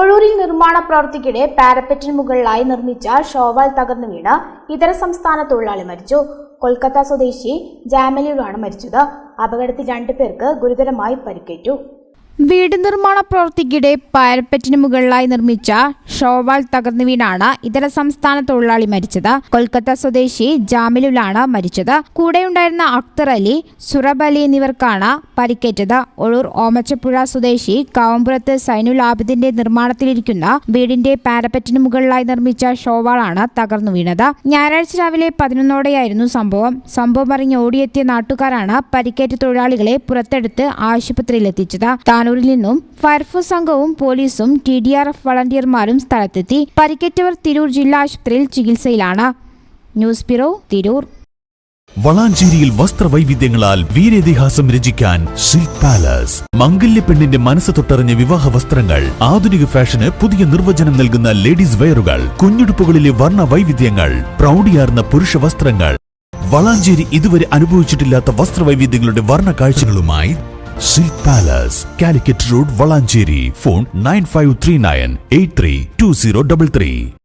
ഒഴൂരിൽ നിർമ്മാണ പ്രവൃത്തിക്കിടെ പാരപ്പറ്റിന് മുകളിലായി നിർമ്മിച്ച ഷോവാൽ തകർന്നു വീണ് ഇതര സംസ്ഥാന തൊഴിലാളി മരിച്ചു. കൊൽക്കത്ത സ്വദേശി ജാമലിയുടാണ് മരിച്ചത്. അപകടത്തിൽ രണ്ടുപേർക്ക് ഗുരുതരമായി പരിക്കേറ്റു. വീട് നിർമ്മാണ പ്രവൃത്തിക്കിടെ പാരപ്പറ്റിന് മുകളിലായി നിർമ്മിച്ച ഷോവാൾ തകർന്നു വീണാണ് ഇതര സംസ്ഥാന തൊഴിലാളി മരിച്ചത്. കൊൽക്കത്ത സ്വദേശി ജാമിലുലാണ് മരിച്ചത്. കൂടെയുണ്ടായിരുന്ന അക്തർ അലി സുറബ് അലി എന്നിവർക്കാണ് പരിക്കേറ്റത്. ഒഴൂർ ഓമച്ചപ്പുഴ സ്വദേശി കാവമ്പുറത്ത് സൈനുൽ ആബിദിന്റെ നിർമ്മാണത്തിലിരിക്കുന്ന വീടിന്റെ പാരപ്പറ്റിന് മുകളിലായി നിർമ്മിച്ച ഷോവാളാണ് തകർന്നു വീണത്. ഞായറാഴ്ച രാവിലെ പതിനൊന്നോടെയായിരുന്നു സംഭവം. സംഭവം അറിഞ്ഞ് ഓടിയെത്തിയ നാട്ടുകാരാണ് പരിക്കേറ്റ തൊഴിലാളികളെ പുറത്തെടുത്ത് ആശുപത്രിയിലെത്തിച്ചത്. താനൂരിൽ നിന്നും ഫയർഫോഴ്സ് സംഘവും പോലീസും ടി ഡി ആർ എഫ് വളണ്ടിയർമാരും സ്ഥലത്തെത്തി പരിക്കേറ്റവർ തിരൂർ ജില്ലാ ആശുപത്രിയിൽ ചികിത്സയിലാണ്. News bureau Tirur. വളാഞ്ചേരിയിൽ വസ്ത്രവൈവിധ്യങ്ങളാൽ വീരേതിഹാസം രചിക്കാൻ സിൽക്ക് പാലസ്. മംഗല്യ പെണ്ണിന്റെ മനസ്സ് തൊട്ടറിഞ്ഞ വിവാഹ വസ്ത്രങ്ങൾ ആധുനിക ഫാഷന് പുതിയ നിർവചനം നൽകുന്ന ലേഡീസ് വെയറുകൾ കുഞ്ഞുടുപ്പുകളിലെ വർണ വൈവിധ്യങ്ങൾ പ്രൗഢിയാർന്ന പുരുഷ വസ്ത്രങ്ങൾ. വളാഞ്ചേരി ഇതുവരെ അനുഭവിച്ചിട്ടില്ലാത്ത വസ്ത്രവൈവിധ്യങ്ങളുടെ വർണ കാഴ്ചകളുമായി silk palace Calicut road Valanchery phone nine five three nine eight three two zero double three